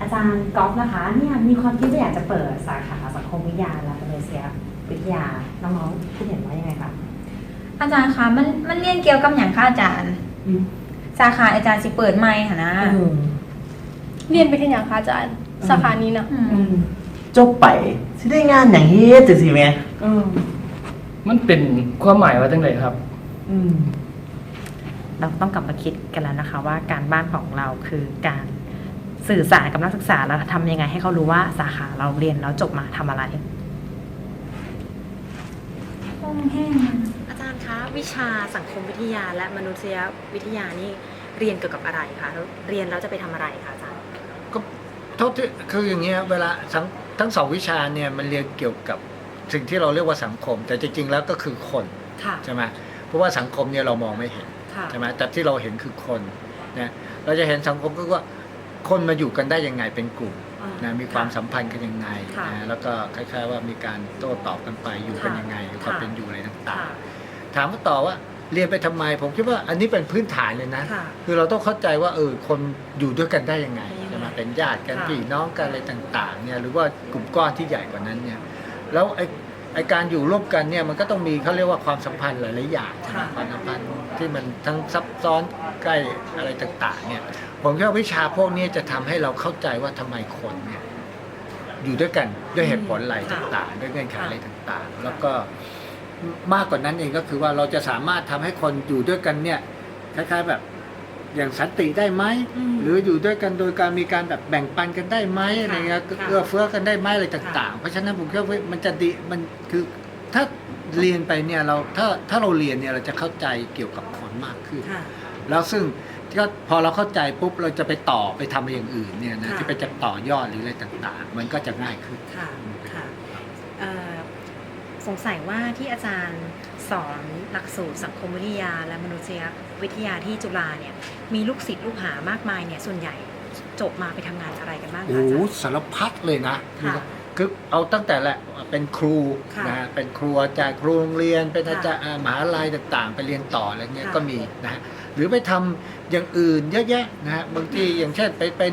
อาจารย์ก๊อฟนะคะเนี่ยมีความคิดจะอยากจะเปิดสาขาสังคมวิทยาและมนุษยวิทยาน้องๆคิดเห็นว่ายังไงคะอาจารย์คะมันมันเรียนเกี่ยวกับอย่างค่ะอาจารย์สาขาอาจารย์สิเปิดใหม่ค่ะนะเรียนไปที่อย่างคะอาจารย์สาขานี้นะอืมจบไปสิได้งานอย่างเฮ็ดจังซี่แหมอืมมันเป็นความหมายว่าจังไดครับอืมเราต้องกลับมาคิดกันแล้วนะคะ ว่าการบ้านของเราคือการ สื่อสารกับนักศึกษาแล้วทำยังไงให้เขารู้ว่าสาขาเราเรียนแล้วจบมาทำอะไรห้องแห้งมันอาจารย์คะวิชาสังคมวิทยาและมนุษยวิทยานี่เรียนเกี่ยวกับอะไรคะแล้วเรียนแล้วจะไปทำอะไรคะอาจารย์ก็เท่าที่คืออย่างเงี้ยเวลาทั้งทั้งสองวิชาเนี่ยมันเรียนเกี่ยวกับสิ่งที่เราเรียกว่าสังคม แต่จริงๆแล้วก็คือคนค่ะใช่ไหมเพราะว่าสังคมเนี่ยเรามองไม่เห็นค่ะใช่ไหมแต่ที่เราเห็นคือคนนะเราจะเห็นสังคมก็ว่า คนมาอยู่กันได้ยังไงเป็นกลุ่มนะมีความสัมพันธ์กันยังไงค่ะนะแล้วก็คล้าย ๆ ว่ามีการโต้ตอบกันไปอยู่กันค่ะยังไงค่ะความเป็นอยู่อะไรต่างค่ะๆถามว่าต่อว่าเรียนไปทำไม ผมคิดว่าอันนี้เป็นพื้นฐานเลยนะค่ะคือเราต้องเข้าใจว่าเออคนอยู่ด้วยกันได้ยังไงยังไงใช่ไหมเป็นญาติกันค่ะพี่น้องกันอะไรต่างๆเนี่ยหรือว่ากลุ่มก้อนที่ใหญ่กว่านั้นเนี่ยแล้วไอ้ไอ้การอยู่ร่วมกันเนี่ยมันก็ต้องมีเขาเรียกว่าความสัมพันธ์หลายๆอย่างใช่ไหมความสัมพันธ์ที่มันทั้งซับซ้อนใกล้อะไรต่างๆเนี่ย ผมคิดว่าวิชาพวกนี้จะทำให้เราเข้าใจว่าทำไมคนเนี่ยอยู่ด้วยกันด้วยเหตุผลอะไรค่ะต่างๆ ด้วยเงื่อนไขค่ะอะไรต่างๆ แล้วก็มากกว่านั้นเองก็คือว่าเราจะสามารถทำให้คนอยู่ด้วยกันเนี่ยคล้ายๆแบบอย่างสันติได้ไหมอืมหรืออยู่ด้วยกันโดยการมีการแบบแบ่งปันกันได้ไหมอะไรเงี้ยค่ะเอื้อเฟื้อกันได้ไหมอะไรต่าง ๆ เพราะฉะนั้นผมคิดว่ามันจะดีมันคือถ้าเรียนไปเนี่ยเราถ้าถ้าเราเรียนเนี่ยเราจะเข้าใจเกี่ยวกับคนมากขึ้นค่ะแล้วซึ่ง ก็พอเราเข้าใจปุ๊บเราจะไปต่อไปทำอย่างอื่นเนี่ยนะค่ะที่ไปจะต่อยอดหรืออะไรต่างๆ มันก็จะง่ายขึ้น ค่ะค่ะเอ่อสงสัยว่าที่อาจารย์สอนหลักสูตรสังคมวิทยาและมนุษยวิทยาที่จุฬาเนี่ยมีลูกศิษย์ลูกหามากมายเนี่ยส่วนใหญ่จบมาไปทำงานอะไรกันบ้างคะโอ้อาโหจารย์ สารพัดเลยนะ ค่ะ คือเอาตั้งแต่แหละเป็นครูค่ะนะฮะเป็นครูอาจารย์ครูโรงเรียน เป็นค่ะอาจารย์อ่ามหาลัยต่างๆ ไปเรียนต่ออะไรเงี้ยค่ะ ก็มีนะฮะหรือไปทำอย่างอื่นเยอะแยะนะฮะบางทีอย่างเช่นไปเป็น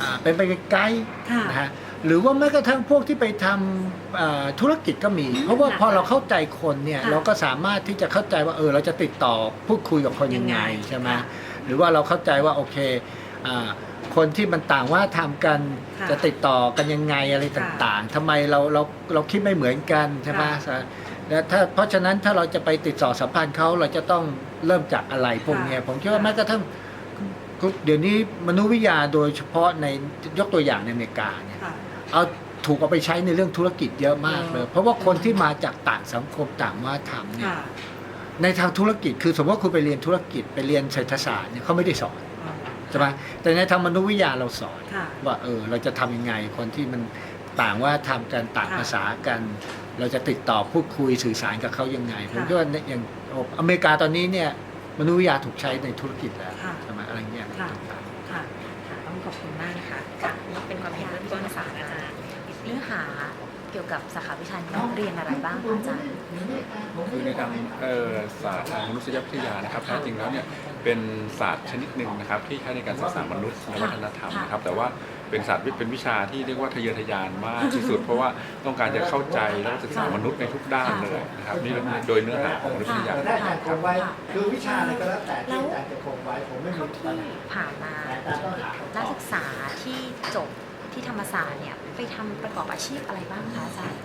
อ่าเป็นไปไกด์ค่ะ นะฮะหรือว่าแม้กระทั่งพวกที่ไปทำอ่าธุรกิจก็มี เพราะว่าค่ะพอเราเข้าใจคนเนี่ยค่ะ เราก็สามารถที่จะเข้าใจว่าเออเราจะติดต่อพูดคุยกับคนยังไงยังไงใช่ไหม ค่ะ หรือว่าเราเข้าใจว่าโอเคอ่า คนที่มันต่างว่าทำกันค่ะจะติดต่อกันยังไงอะไรต่างๆทำไมเราเราเราคิดไม่เหมือนกันใช่ไหมค่ะ แล้วถ้าเพราะฉะนั้นถ้าเราจะไปติดต่อสัมพันธ์เขาเราจะต้องเริ่มจากอะไรพวกเนี้ยค่ะผมคิดว่าค่ะแม้กระทั่งเดี๋ยวนี้มนุษยวิทยาโดยเฉพาะในยกตัวอย่างในอเมริกาเนี่ย ค่ะ เอาถูกเอาไปใช้ในเรื่องธุรกิจเยอะมากเลยอ๋อเพราะว่าคนที่มาจากต่างสังคมต่างวัฒนธรรมเนี่ยค่ะ ในทางธุรกิจคือสมมติว่าคุณไปเรียนธุรกิจไปเรียนเศรษฐศาสตร์เนี่ยเขาไม่ได้สอนใช่ไหมแต่ในทางมนุษยวิทยาเราสอนค่ะ ว่าเออเราจะทำยังไงคนที่มันต่างว่าทำกันต่างค่ะ ภาษากัน เราจะติดต่อพูดคุยสื่อสารกับเขายังไงผมค่ะคิดว่าในอย่างอเมริกาตอนนี้เนี่ยมนุษยวิทยาถูกใช้ในธุรกิจแล้วค่ะ ใช่ไหมอะไรเงี้ยค่ะ ต่างๆ ค่ะ ค่ะ ต้องขอบคุณมากนะคะค่ะนี่เป็นความเห็นเริ่มต้นสารอาจารย์เนื้อหาเกี่ยวกับสาขาวิชานี้เรียนอะไรบ้างคะอาจารย์ คือในทางเอ่อศาสตร์ทางมนุษยวิทยานะครับแท้จริงแล้วเนี่ยเป็นศาสตร์ชนิดหนึ่งนะครับที่ใช้ในการศึกษามนุษย์และวัฒนธรรมนะครับแต่ว่าเป็นศาสตร์วิเป็นวิชาที่เรียกว่าทะเยอทะยานมากที่สุด เพราะว่าต้องการจะเข้าใจแล้วก็ศึกษามนุษย์ในทุกด้านเลยนะครับนี่โดยเนื้อหาของมนุษยวิทยาค่ะครับคือวิชาอะไรก็แล้วแต่แล้วอาจารย์จะคงไว้ผมไม่มีเท่าที่ผ่านมานักศึกษาที่จบ ที่ธรรมศาสตร์เนี่ยไปทำประกอบอาชีพอะไรบ้างคะอาจารย์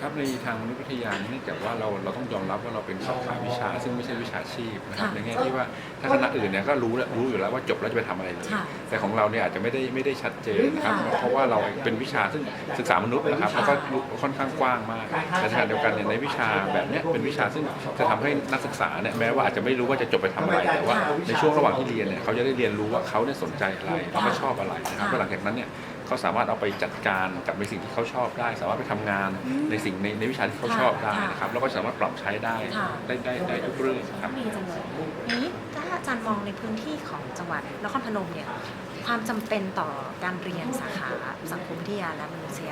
ครับในทางมนุษยวิทยาเนื่องจากว่าเราเราต้องยอมรับว่าเราเป็นสาขาวิชา ซึ่งไม่ใช่วิชาชีพนะครับค่ะในแง่ที่ว่าถ้าคณะอื่นเนี่ยก็รู้แล้วรู้อยู่แล้วว่าจบแล้วจะไปทำอะไรเลยค่ะแต่ของเราเนี่ยอาจจะไม่ได้ไม่ได้ชัดเจนนะครับค่ะเพราะว่าเราเป็นวิชาซึ่งศึกษามนุษย์นะครับค่ะแล้วก็รู้ค่อนข้างกว้างมากแต่ขณะเดียวกันเนี่ยในวิชาแบบเนี้ยเป็นวิชาซึ่งจะทำให้นักศึกษาเนี่ยแม้ว่าอาจจะไม่รู้ว่าจะจบไปทำอะไรแต่ว่าในช่วงระหว่างที่เรียนเนี่ยเขาจะได้เรียนรู้ว่าเขาเนี่ยสนใจอะไรแล้วก็ชอบอะไรนะครับแล้วหลังจากนั้นเนี่ย เขาสามารถเอาไปจัดการกับในสิ่งที่เขาชอบได้ สามารถไปทำงานในสิ่งในในวิชาที่เขาชอบได้นะครับ แล้วก็สามารถปรับใช้ได้ค่ะ ได้ได้ได้ทุกเรื่องครับ ดีจังเลยนี้ถ้าอาจารย์มองในพื้นที่ของจังหวัดนครพนมเนี่ยความจำเป็นต่อการเรียนสาขาสังคมวิทยาและมนุษย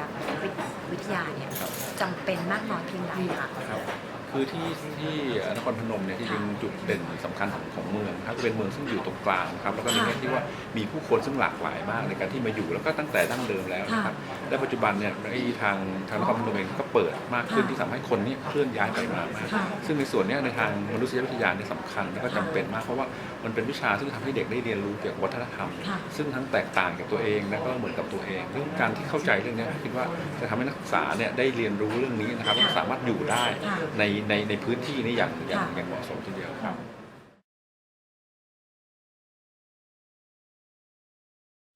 วิทยาเนี่ยจำเป็นมากน้อยเพียงใดคะครับ คือที่ที่นครพนมเนี่ยที่จริงจุดเด่นสำคัญของของเมืองครับก็เป็นเมืองซึ่งอยู่ตรงกลางครับแล้วก็ในแง่ที่ว่ามีผู้คนซึ่งหลากหลายมากในการที่มาอยู่แล้วก็ตั้งแต่ดั้งเดิมแล้วนะครับและปัจจุบันเนี่ยไอ้ทางทางนครพนมเองก็เปิดมากขึ้นที่ทำให้คนเนี่ยเคลื่อนย้ายไปมามากค่ะซึ่งในส่วนเนี้ยในทางมนุษยวิทยาเนี่ยสำคัญแล้วก็จำเป็นมากเพราะว่ามันเป็นวิชาซึ่งทำให้เด็กได้เรียนรู้เกี่ยวกับวัฒนธรรม ค่ะ ซึ่งทั้งแตกต่างจากตัวเองและก็เหมือนกับตัวเองซึ่งการที่เข้าใจเรื่องเนี้ยคิดว่าจะทำให้นักศึกษาเนี่ยได้เรียนรู้เรื่องนี้นะครับแล้วก็สามารถอยู่ได้ ค่ะ ในในในพื้นที่นี้อย่างอย่างค่ะอย่างเหมาะสมทีเดียวครับ